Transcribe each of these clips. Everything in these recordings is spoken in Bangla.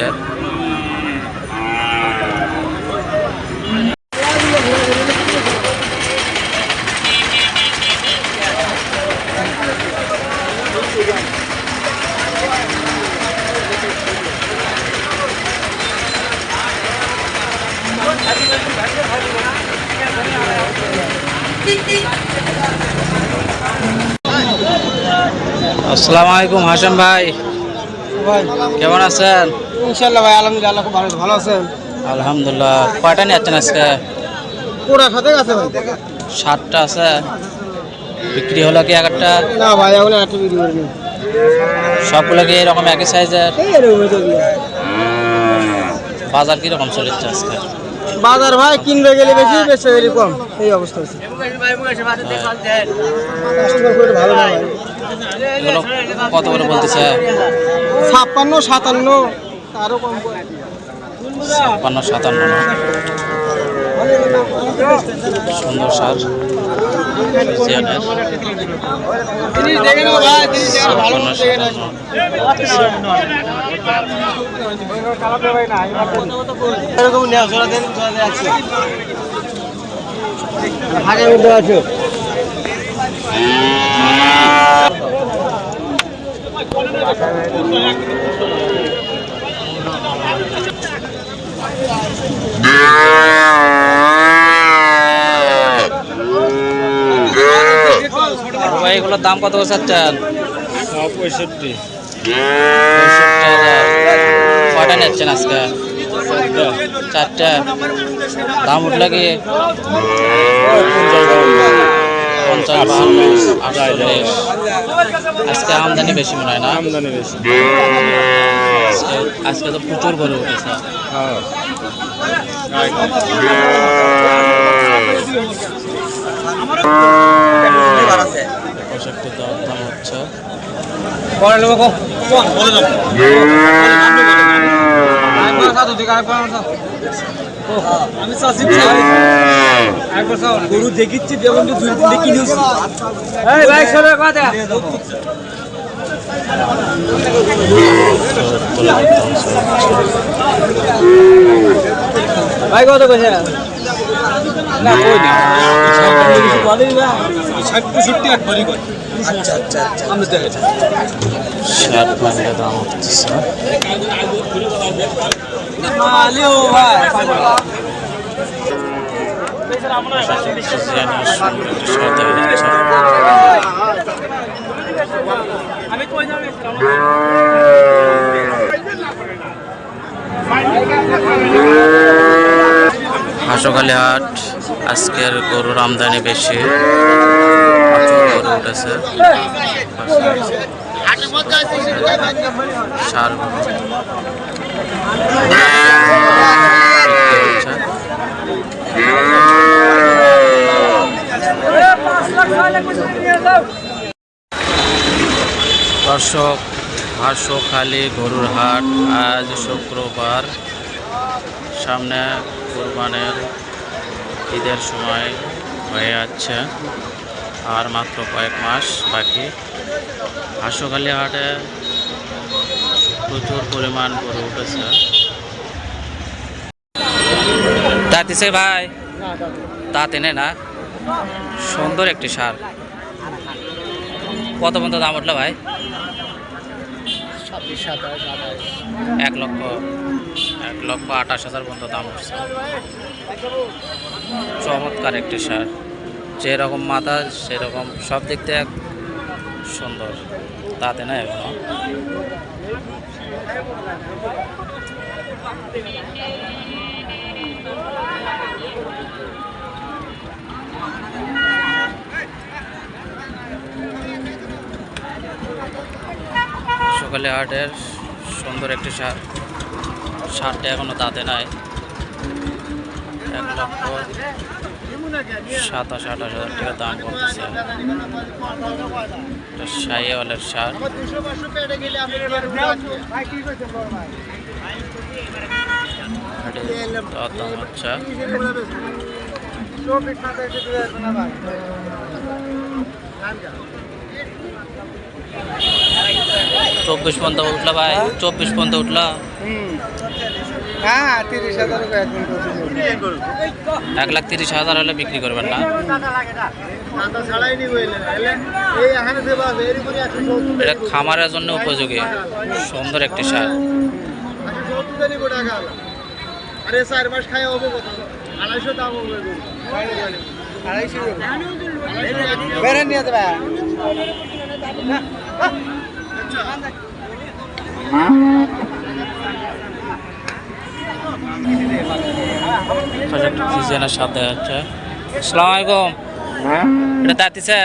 ঈদের আসসালামু আলাইকুম হাসান ভাই। কেমন আছেন? ইনশাল্লাহ ভাই আলহামদুলিল্লাহ খুব ভালো ভালো আছেন। আলহামদুলিল্লাহ কয়টা নিচ্ছেন আজকে? পুরা সাথে আছে ভাই। সাতটা আছে। বিক্রি হলো কি একটা না ভাই এখন একটু বিক্রি করবি সবগুলো কি এরকম একই সাইজের। বাজার কীরকম চলেছে আজকে? বাজার ভাই কিনবে গেলে বেশি বেচতে গেলে কম। এই অবস্থা আছে কত করে বলতেছে? ছাপ্পান্ন সাতান্ন। আরও কম। ছাপ্পান্ন সাতান্ন সুন্দর সার। এরকম নেওয়া দেন আছে। ভাই এগুলোর দাম কত চাচ্ছেন পঁয়ষট্টি। কটা নিচ্ছেন আজকে? চারটা। দাম উঠলে কি? আজকে আমদানি বেশি মনে হয় না আমদানি বেশি আজকে তো প্রচুর গরু উঠেছে পঁয়ষট্টি দাম হচ্ছে গরু দেখিচ্ছি যেমন ভাই কত কইছে? না কই না। আচ্ছা আচ্ছা আচ্ছা। আমি দেখেছি ষাট মাসের দাম হচ্ছে মালিও ভাই হাঁসকালি হাট, আজকের গরুর আমদানি বেশি। গরু উঠেছে। গরু। দর্শক হাঁসখালি গরুর হাট আজ শুক্রবার। সামনে কোরবানের ঈদের সময় হয়ে যাচ্ছে আর মাত্র কয়েক মাস বাকি। হাঁসখালি হাটে প্রচুর পরিমাণ গরু উঠেছে। তাতিছে ভাই? তাতে নে না? সুন্দর একটি সার। কত পর্যন্ত দাম উঠল ভাই? এক লক্ষ এক লক্ষ আঠাশ হাজার পর্যন্ত দাম উঠছে। চমৎকার একটি শার্ট। যেরকম মাথা, সেরকম সব দিক থেকে সুন্দর। তাতে না এখনও? সকালে হাটের সুন্দর একটি সার সারটা এখনও দাঁতে নাই। এক লক্ষ সাতাশ, আঠাশ হাজার টাকা দাম করতেছে এটা শাহিওয়ালের সার। হচ্ছে চব্বিশ পর্যন্ত উঠলা ভাই চব্বিশ পর্যন্ত উঠলা। হ্যাঁ এক লাখ তিরিশ হাজার হলে বিক্রি করবেন না। এটা খামারের জন্য উপযোগী। সুন্দর একটি সার। আরে চার মাস খাই হব কত আড়াইশো দাম হবে আড়াইশো বেড়ে নিয়ে যাবে। পাশে একটা দেখা যাচ্ছে আসসালামু আলাইকুম এটা দাঁতিছে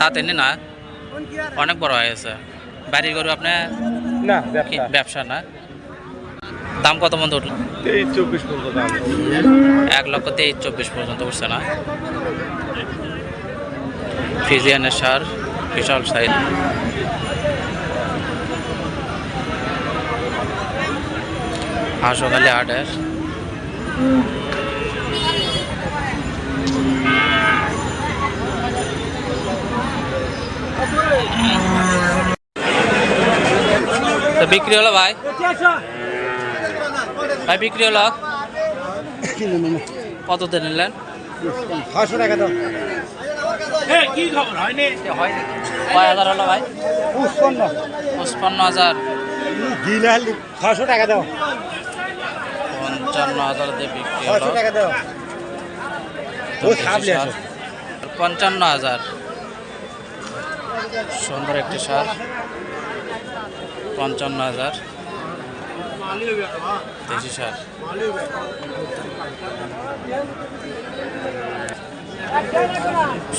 দাঁতেনি না? অনেক বড় হয়ে গেছে। বাড়ির গরু আপনি? না ব্যবসা। না? দাম কত মতো উঠল? তেইশ চব্বিশ পর্যন্ত দাম। এক লক্ষ তেইশ চব্বিশ পর্যন্ত উঠছে না? ফিজিয়ানের সার বিশাল সাইজ। হাঁসকালি হাটের তো বিক্রি হলো ভাই? ভাই বিক্রি হলো? কততে নিলেন? ছশো টাকা দাও কয় হাজার হলো ভাই? পুষ্পন্ন পঁচপান্ন হাজার। টাকা দাও। পঞ্চান্ন হাজার দিয়ে বিক্রি হলো। পঞ্চান্ন হাজার। সুন্দর একটি সার। পঞ্চান্ন হাজার। দেশি সার।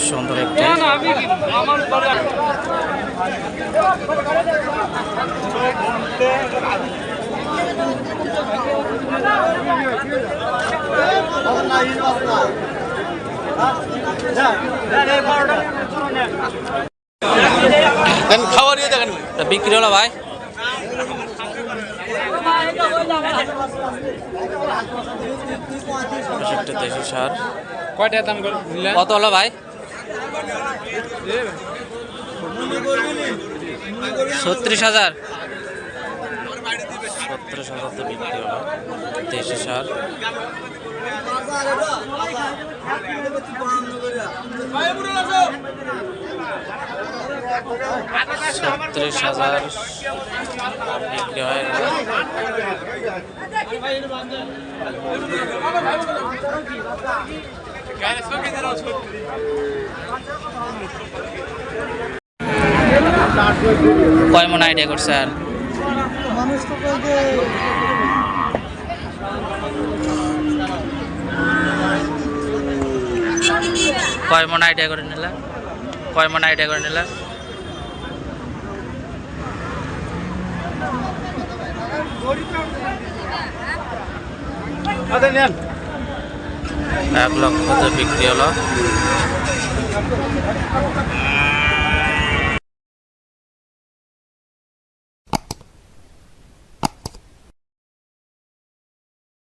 সুন্দর একটি। তা বিক্রি হলো ভাই। একটা দেশি সার। কয়টা দাম কত হলো ভাই? ছত্রিশ হাজার। হাজার তো বিক্রি হলো দেশি সার। ছত্রিশ হাজার বিক্রি হয়ে। কয় মন আইডিয়া করছে আর? মানুষ তো বলতে কয় মন আইডিয়া করে নিলে? কয় মন আইডিয়া করে নিলে? এক লক্ষতে বিক্রি হলো।